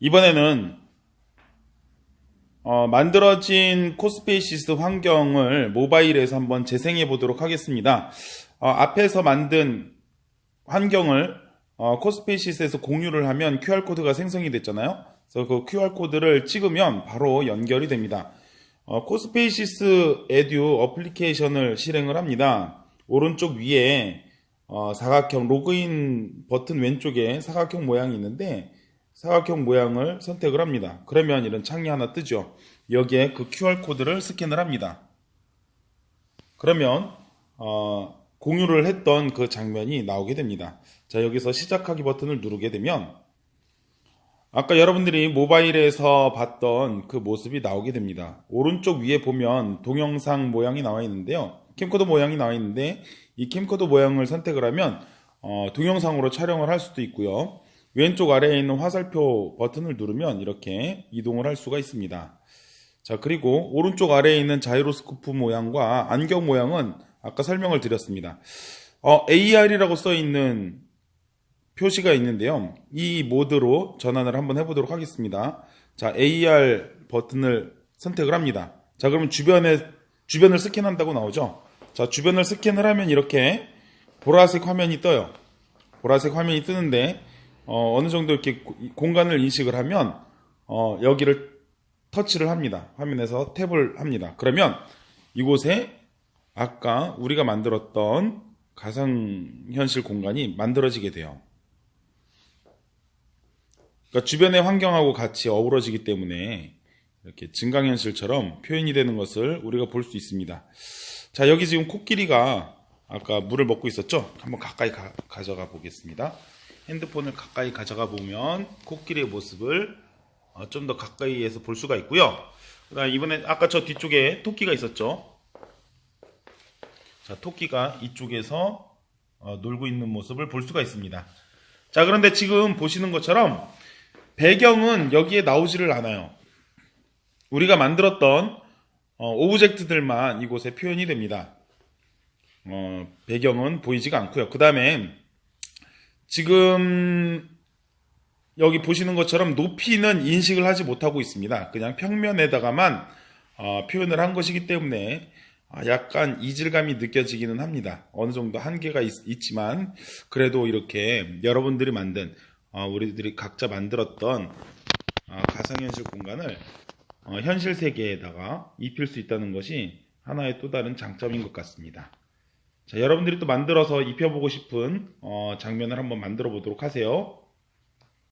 이번에는 어, 만들어진 코스페이시스 환경을 모바일에서 한번 재생해 보도록 하겠습니다. 어, 앞에서 만든 환경을 어, 코스페이시스에서 공유를 하면 QR코드가 생성이 됐잖아요. 그래서 그 QR코드를 찍으면 바로 연결이 됩니다. 어, 코스페이시스 에듀 어플리케이션을 실행을 합니다. 오른쪽 위에 어, 사각형 로그인 버튼 왼쪽에 사각형 모양이 있는데 사각형 모양을 선택을 합니다. 그러면 이런 창이 하나 뜨죠. 여기에 그 QR코드를 스캔을 합니다. 그러면 어, 공유를 했던 그 장면이 나오게 됩니다. 자 여기서 시작하기 버튼을 누르게 되면 아까 여러분들이 모바일에서 봤던 그 모습이 나오게 됩니다. 오른쪽 위에 보면 동영상 모양이 나와 있는데요. 캠코더 모양이 나와 있는데 이 캠코더 모양을 선택을 하면 어, 동영상으로 촬영을 할 수도 있고요. 왼쪽 아래에 있는 화살표 버튼을 누르면 이렇게 이동을 할 수가 있습니다. 자, 그리고 오른쪽 아래에 있는 자이로스코프 모양과 안경 모양은 아까 설명을 드렸습니다. 어, AR이라고 써 있는 표시가 있는데요. 이 모드로 전환을 한번 해보도록 하겠습니다. 자, AR 버튼을 선택을 합니다. 자, 그러면 주변에, 주변을 스캔한다고 나오죠? 자, 주변을 스캔을 하면 이렇게 보라색 화면이 떠요. 보라색 화면이 뜨는데, 어, 느 정도 이렇게 고- 공간을 인식을 하면, 어, 여기를 터치를 합니다. 화면에서 탭을 합니다. 그러면 이곳에 아까 우리가 만들었던 가상현실 공간이 만들어지게 돼요. 그러니까 주변의 환경하고 같이 어우러지기 때문에 이렇게 증강현실처럼 표현이 되는 것을 우리가 볼 수 있습니다. 자, 여기 지금 코끼리가 아까 물을 먹고 있었죠? 한번 가까이 가, 져가 보겠습니다. 핸드폰을 가까이 가져가 보면 코끼리의 모습을 어, 좀더 가까이에서 볼 수가 있고요. 그다음 이번에 아까 저 뒤쪽에 토끼가 있었죠? 자, 토끼가 이쪽에서 어, 놀고 있는 모습을 볼 수가 있습니다. 자, 그런데 지금 보시는 것처럼 배경은 여기에 나오지를 않아요. 우리가 만들었던 어, 오브젝트들만 이곳에 표현이 됩니다. 어, 배경은 보이지가 않고요. 그 다음에 지금 여기 보시는 것처럼 높이는 인식을 하지 못하고 있습니다. 그냥 평면에다가만 어, 표현을 한 것이기 때문에 아, 약간 이질감이 느껴지기는 합니다. 어느 정도 한계가 있, 지만 그래도 이렇게 여러분들이 만든 어, 우리들이 각자 만들었던 어, 가상현실 공간을 어, 현실 세계에다가 입힐 수 있다는 것이 하나의 또 다른 장점인 것 같습니다. 자, 여러분들이 또 만들어서 입혀보고 싶은 어, 장면을 한번 만들어 보도록 하세요.